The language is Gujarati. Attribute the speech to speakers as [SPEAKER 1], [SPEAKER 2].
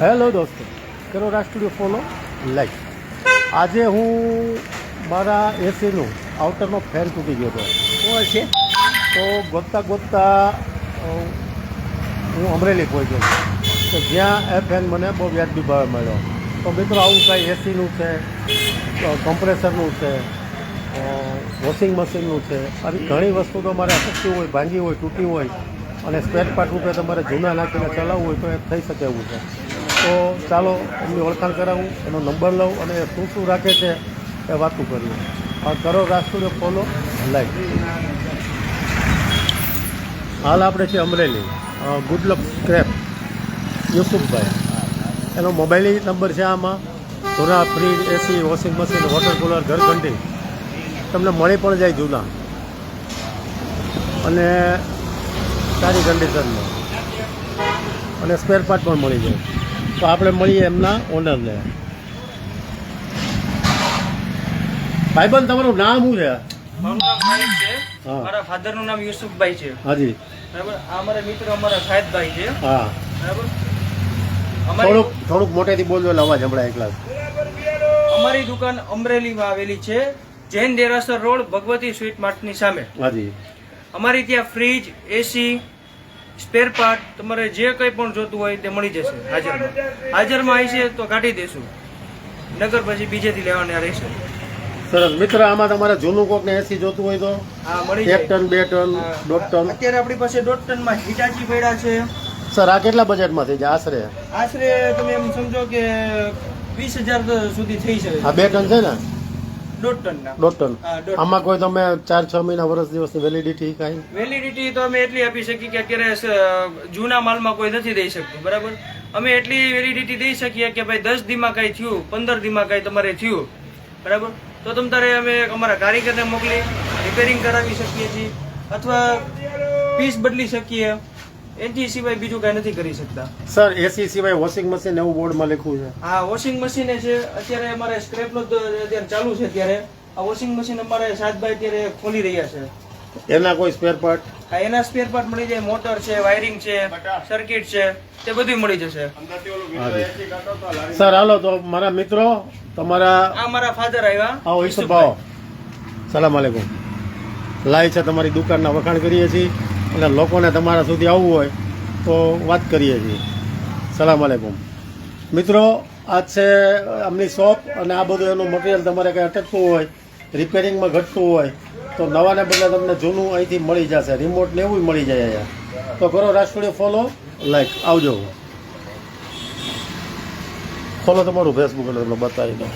[SPEAKER 1] હેલો દોસ્તો કરો રાષ્ટ્રીય સ્ટુડિયો ફોલો લાઈક. આજે હું મારા એસીનું આઉટરનો ફેન તૂટી ગયો હતો.
[SPEAKER 2] છે?
[SPEAKER 1] તો ગોતતા ગોતતા હું અમરેલી પહોંચ્યો તો જ્યાં એ ફેન મને બહુ વ્યાજબી ભાવે મળ્યો. તો મિત્રો આવું કાંઈ એસીનું છે કમ્પ્રેસરનું છે વોશિંગ મશીનનું છે આવી ઘણી વસ્તુ તો મારે અટકતી હોય ભાંગી હોય તૂટી હોય અને સ્પેર પાર્ટ રૂપે તમારે જૂના નાખીને ચલાવવું હોય તો એ થઈ શકે એવું છે. તો ચાલો, એમની ઓળખાણ કરાવું, એનો નંબર લઉં અને શું શું રાખે છે એ વાતું કરીએ. આ કરો રાષ્ટ્રીય ફોલો લાઈક હાલ આપણે છે અમરેલી. Good crepe યુસુફભાઈ. એનો મોબાઈલ નંબર છે આમાં. જૂના fridge AC washing machine water cooler ઘરઘંટી તમને મળી પણ જાય જૂના. અને સારી કન્ડિશનમાં અને સ્પેર પાર્ટ પણ મળી જાય. તો આપણે મળીએ એમના ઓનરને. ભાઈબંધ તમારું નામ શું છે?
[SPEAKER 2] મારું નામ સાહિદ છે મારા ફાધરનું નામ યુસુફભાઈ છે.
[SPEAKER 1] હાજી.
[SPEAKER 2] બરાબર? આ અમારા મિત્ર અમારા સાહેબભાઈ છે.
[SPEAKER 1] હા.
[SPEAKER 2] બરાબર?
[SPEAKER 1] થોડુંક થોડુંક મોટેથી બોલજો અવાજ સંભળાય ક્લાસ
[SPEAKER 2] અમારી દુકાન અમરેલીમાં આવેલી છે જૈન દેરાસર રોડ ભગવતી સ્વીટ માર્ટની સામે.
[SPEAKER 1] હાજી.
[SPEAKER 2] અમારી ત્યાં ફ્રીજ એસી સ્પેર પાર્ટ તમારે જે કંઈ પણ જોતું હોય તે મળી જશે હાજરમાં. હાજરમાં આવી છે તો કાઢી દેશું. નગર પછી બીજેથી લેવાના રહેશે
[SPEAKER 1] સરસ. મિત્ર આમાં તમારે જૂનું કોક ને એસી જોતું હોય તો?
[SPEAKER 2] હા મળી
[SPEAKER 1] એક ટન બે ટન દોઢ ટન.
[SPEAKER 2] અત્યારે આપણી પાસે દોઢ ટનમાં હિટાચી પડ્યા છે.
[SPEAKER 1] સર આ કેટલા બજેટમાં થઈ જાય? આશરે?
[SPEAKER 2] આશરે તમે એમ સમજો કે વીસ હજાર સુધી થઈ શકે.
[SPEAKER 1] આ બે ટન છે ને?
[SPEAKER 2] દોઢ ટનના
[SPEAKER 1] દોઢ ટન આમાં કોઈ તમે ચાર છ મહિના વર્ષ દિવસની વેલિડિટી કાંઈ?
[SPEAKER 2] વેલિડિટી તો અમે એટલી આપી શકીએ કે અત્યારે જૂના માલમાં કોઈ નથી દઈ શકતું બરાબર? અમે એટલી વેલિડિટી દઈ શકીએ કે ભાઈ દસ દીમાં કઈ થયું પંદર દીમાં કઈ તમારે થયું બરાબર? તો તમ તારે અમે અમારા કારીગરને મોકલી રિપેરિંગ કરાવી શકીએ છીએ અથવા પીસ બદલી શકીએ. એથી સિવાય બીજું કઈ નથી કરી શકતા.
[SPEAKER 1] સર એસી સિવાય વોશિંગ મશીન એવું બોર્ડમાં લખ્યું છે.
[SPEAKER 2] હા વોશિંગ મશીન છે અત્યારે અમારે સ્ક્રેપનો અત્યારે ચાલુ છે અત્યારે આ વોશિંગ મશીન અમારે સાતભાઈ અત્યારે ખોલી રહ્યા છે.
[SPEAKER 1] એના કોઈ સ્પેર પાર્ટ
[SPEAKER 2] હા, એના સ્પેર પાર્ટ મળી જાય મોટર છે વાયરિંગ છે સર્કિટ છે તે બધું મળી જશે.
[SPEAKER 1] સર હાલો તો મારા મિત્રો તમારા
[SPEAKER 2] આ મારા ફાધર આવ્યા
[SPEAKER 1] આવો ઈસુ ભાવ સલામ આલેકુમ. લાય છે તમારી દુકાનના વખાણ કરીએ છીએ. અને લોકોને તમારા સુધી આવવું હોય તો વાત કરીએ છીએ. સલામ આલેકુમ મિત્રો આ છે આમની શોપ અને આ બધું એનું મટીરિયલ તમારે કંઈ અટકતું હોય, રિપેરિંગમાં ઘટતું હોય, તો નવાને બદલે તમને જૂનું અહીંથી મળી જશે. રિમોટ ને એવું મળી જાય અહીંયા. તો કરો રાષ્ટ્રીય ફોલો, લાઈક, આવજો. ખોલો તમારું ફેસબુક એટલે બતાવી દો